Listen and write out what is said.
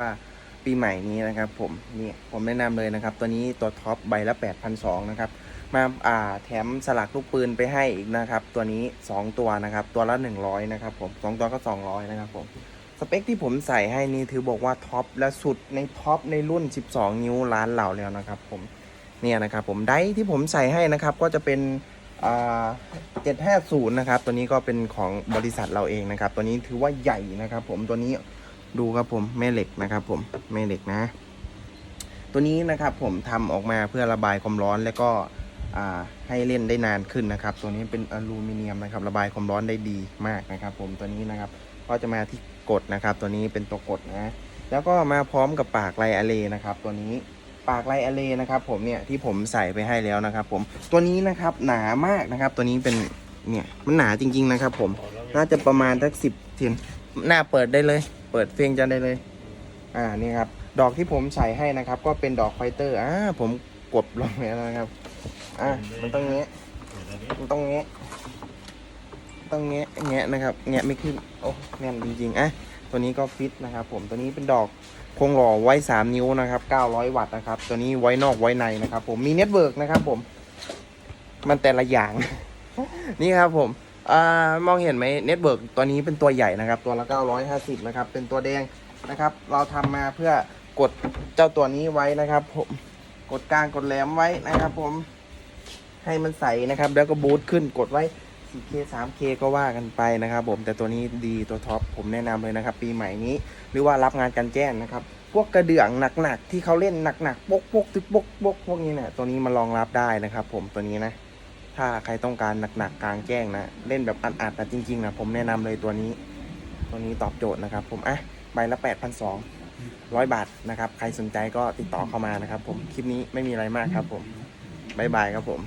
ว่าปีใหม่นี้นะครับผมนี่ผมแนะนำเลยนะครับ ตัวนี้ตัวท็อปใบละ8,200นะครับมาอ่าแถมสลักลูกปืนไปให้อีกนะครับ ตัวนี้ 2 ตัวนะครับ ตัวละ 100นะครับผมสองตัวก็ 200นะครับผมสเปคที่ผมใส่ให้นี่ถือบอกว่าท็อปและสุดในท็อปในรุ่น 12 นิ้วล้านเหล่าแล้วนะครับผมเนี่ยนะครับผมไดที่ผมใส่ให้นะครับก็จะเป็นอ่า750นะครับตัวนี้ก็เป็นของบริษัทเราเองนะครับ ตัวนี้ถือว่าใหญ่นะครับ ผมตัวนี้ ดูครับผมแม่เหล็กนะครับ ผมแม่เหล็กนะ ตัวนี้นะครับผมทำออกมาเพื่อระบายความร้อนแล้วก็ให้เล่นได้นานขึ้นนะครับ ตัวนี้เป็นอลูมิเนียมนะครับ ระบายความร้อนได้ดีมากนะครับ ผมตัวนี้นะครับก็จะมาที่กดนะครับ ตัวนี้เป็นตัวกดนะแล้วก็มาพร้อมกับปากไลอะเลนะครับ ตัวนี้ปากไลอะเลนะครับ ผมเนี่ยที่ผมใส่ไปให้แล้วนะครับ ผมตัวนี้นะครับหนามากนะครับ ตัวนี้เป็นเนี่ยมันหนาจริง ๆนะครับ ผมน่าจะประมาณสักสิบเซนหน้าเปิดได้เลย เปิดเฟียงจันได้เลย อ่านี่ครับ ดอกที่ผมใส่ให้นะครับ ก็เป็นดอกไฟเตอร์อ่าผมกดลงแล้วนะครับ อ่ามันต้องเงี้ยมันต้องเงี้ยต้องเงี้ยแงะนะครับ แงะไม่ขึ้น โอ้แน่นจริงๆอะตัวนี้ก็ฟิตนะครับ ผมตัวนี้เป็นดอกคงหล่อไว้ 3 นิ้วนะครับ900 วัตต์นะครับ ตัวนี้ไว้นอกไว้ในนะครับ ผมมีเน็ตเวิร์กนะครับ ผม มันแต่ละอย่าง นี่ครับผม มองเห็นไหมเน็ตเวิร์กตัวนี้เป็นตัวใหญ่นะครับ ตัวละ 950 นะครับ เป็นตัวแดงนะครับ เราทำมาเพื่อกดเจ้าตัวนี้ไว้นะครับ ผมกดกลางกดแหลมไว้นะครับผมให้มันใสนะครับ แล้วก็บูตขึ้นกดไว้ 4K 3K ก็ว่ากันไปนะครับ ผมแต่ตัวนี้ดีตัวท็อปผมแนะนำเลยนะครับ ปีใหม่นี้ หรือว่ารับงานกันแจ้งนะครับ พวกกระเดื่องหนักๆที่เขาเล่นหนักๆปกปกตึกปกปกพวกนี้เนี่ยตัวนี้มารองรับได้นะครับ ผมตัวนี้นะ ถ้าใครต้องการหนักๆกลางแจ้งนะ เล่นแบบอัดๆนะจริงๆนะผมแนะนำเลยตัวนี้ ตัวนี้ตอบโจทย์นะครับ ผมอะใบละ8 2 0 0บาทนะครับ ใครสนใจก็ติดต่อเข้ามานะครับ ผมคลิปนี้ไม่มีอะไรมากครับ ผมบายบายครับผม